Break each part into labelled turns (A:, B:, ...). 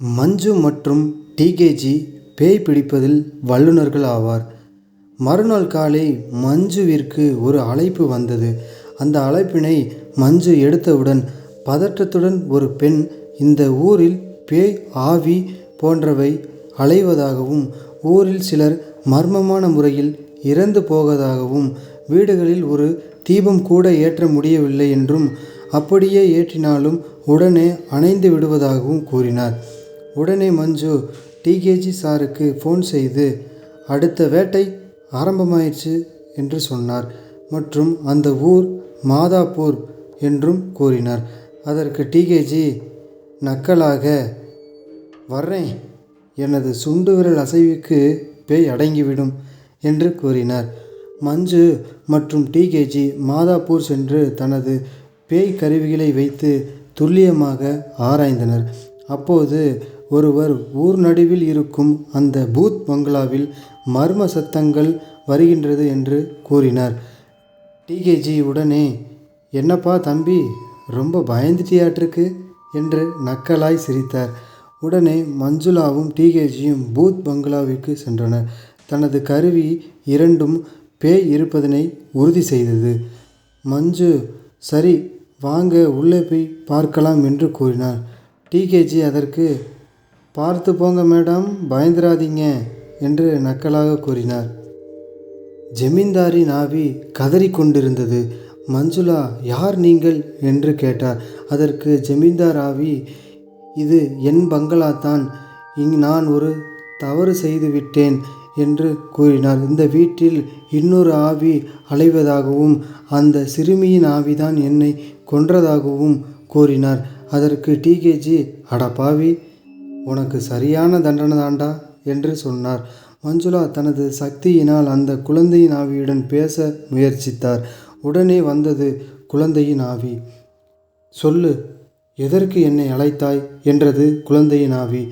A: மஞ்சு மற்றும் டிகேஜி பேய் பிடிப்பதில் வல்லுநர்கள் ஆவார். மறுநாள் காலை மஞ்சுவிற்கு ஒரு அழைப்பு வந்தது. அந்த அழைப்பினை மஞ்சு எடுத்தவுடன் பதற்றத்துடன் ஒரு பெண் இந்த ஊரில் பேய் ஆவி போன்றவை அலைவதாகவும் ஊரில் சிலர் மர்மமான முறையில் இறந்து போவதாகவும் வீடுகளில் ஒரு தீபம் கூட ஏற்ற முடியவில்லை என்றும் அப்படியே ஏற்றினாலும் உடனே அணைந்து விடுவதாகவும் கூறினார். உடனே மஞ்சு டிகேஜி சாருக்கு ஃபோன் செய்து அடுத்த வேட்டை ஆரம்பமாயிடுச்சு என்று சொன்னார். மற்றும் அந்த ஊர் மாதாப்பூர் என்றும் கூறினார். அதற்கு டிகேஜி நக்கலாக வர்றேன். எனது சுண்டு விரல் அசைவுக்கு பேய் அடங்கிவிடும் என்று கூறினார். மஞ்சு மற்றும் டிகேஜி மாதாப்பூர் சென்று தனது பேய் கருவிகளை வைத்து துல்லியமாக ஆராய்ந்தனர். அப்போது ஒருவர் ஊர் நடுவில் இருக்கும் அந்த பூத் பங்களாவில் மர்ம சத்தங்கள் வருகின்றது என்று கூறினார். டிகேஜி உடனே என்னப்பா தம்பி ரொம்ப பயந்துட்டியாட்டிருக்கு? என்று நக்கலாய் சிரித்தார். உடனே மஞ்சுளாவும் டிகேஜியும் பூத் பங்களாவிற்கு சென்றனர். தனது கருவி இரண்டும் பேய் இருப்பதனை உறுதி செய்தது. மஞ்சு சரி வாங்க உள்ளே போய் பார்க்கலாம் என்று கூறினார். டிகேஜி அதற்கு பார்த்து போங்க மேடம் பயந்துராதீங்க என்று நக்கலாக கூறினார். ஜமீன்தாரி நாவி கதறிக்கொண்டிருந்தது. மஞ்சுளா யார் நீங்கள்? என்று கேட்டார். அதற்கு ஜமீன்தார் ஆவி இது என் பங்களா தான் இங் நான் ஒரு தவறு செய்து விட்டேன் என்று கூறினார். இந்த வீட்டில் இன்னொரு ஆவி அலைவதாகவும் அந்த சிறுமியின் ஆவிதான் என்னை கொன்றதாகவும் கூறினார். அதற்கு டிகேஜி அட பாவி உனக்கு சரியான தண்டனை தாண்டா? என்று சொன்னார். மஞ்சுளா தனது சக்தியினால் அந்த குழந்தையின் ஆவியுடன் பேச முயற்சித்தார். உடனே வந்தது குழந்தையின் ஆவி. சொல்லு எதற்கு என்னை அழைத்தாய்? என்றது குழந்தையின் ஆவி.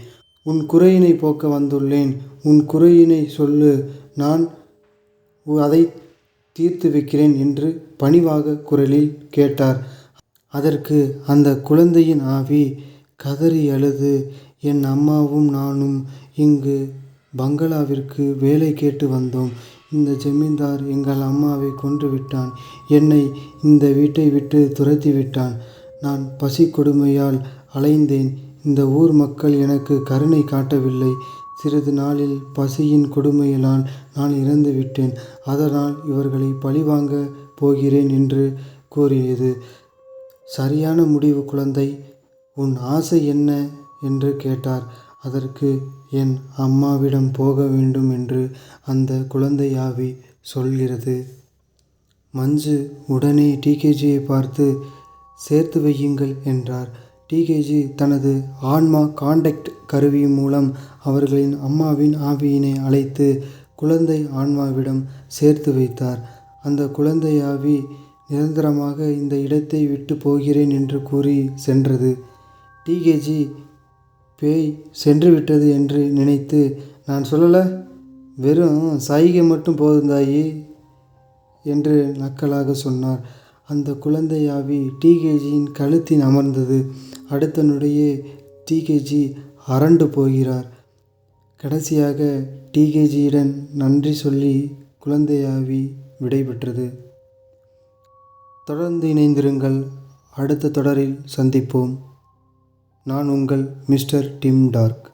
A: உன் குறையினை போக்க வந்துள்ளேன். உன் குறையினை சொல்லு. நான் அதை தீர்த்து வைக்கிறேன் என்று பணிவாக குரலில் கேட்டார். அதற்கு அந்த குழந்தையின் ஆவி கதறி அழுது என் அம்மாவும் நானும் இங்கு பங்களாவிற்கு வேலை கேட்டு வந்தோம். இந்த ஜமீன்தார் எங்கள் அம்மாவை கொன்று விட்டான். என்னை இந்த வீட்டை விட்டு துரத்தி விட்டான். நான் பசி கொடுமையால் அலைந்தேன். இந்த ஊர் மக்கள் எனக்கு கருணை காட்டவில்லை. சிறிது நாளில் பசியின் கொடுமையினால் நான் இறந்து விட்டேன். அதனால் இவர்களை பழிவாங்க போகிறேன் என்று கூறியது. சரியான முடிவு குழந்தை. உன் ஆசை என்ன? என்று கேட்டார். அதற்கு என் அம்மாவிடம் போக வேண்டும் என்று அந்த குழந்தை ஆவி சொல்கிறது. மஞ்சு உடனே டிகேஜியை பார்த்து சேர்த்து வையுங்கள் என்றார். டிகேஜி தனது ஆன்மா காண்டக்ட் கருவி மூலம் அவர்களின் அம்மாவின் ஆவியினை அழைத்து குழந்தை ஆன்மாவிடம் சேர்த்து வைத்தார். அந்த குழந்தை ஆவி நிரந்தரமாக இந்த இடத்தை விட்டு போகிறேன் என்று கூறி சென்றது. டிகேஜி பேய் சென்று விட்டது என்று நினைத்து நான் சொல்லலை? வெறும் சைகை மட்டும் போதும் தாயி என்று நக்கலாக சொன்னார். அந்த குழந்தையாவி டிகேஜியின் கழுத்தில் அமர்ந்தது. அடுத்த நொடியே டிகேஜி அரண்டு போகிறார். கடைசியாக டிகேஜியிடம் நன்றி சொல்லி குழந்தையாவி விடைபெற்றது தொடர்ந்து இணைந்திருங்கள். அடுத்த தொடரில் சந்திப்போம். நான் உங்கள் மிஸ்டர் டிம் டார்க்.